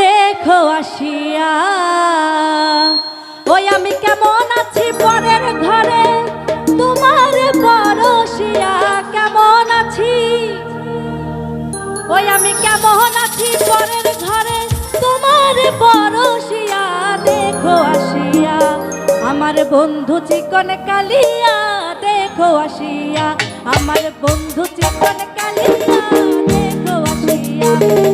দেখো আসিয়া, ওই আমি কেমন আছি পরের ঘরে? তোমার পরশিয়া কেমন আছি? ওই আমি কেমন আছি পরের ঘরে? তোমার পরশিয়া দেখো আসিয়া, আমার বন্ধু চিকন কালিয়া, দেখো আসিয়া, আমার বন্ধু চিকন কালিয়া, দেখো আসিয়া।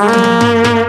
Música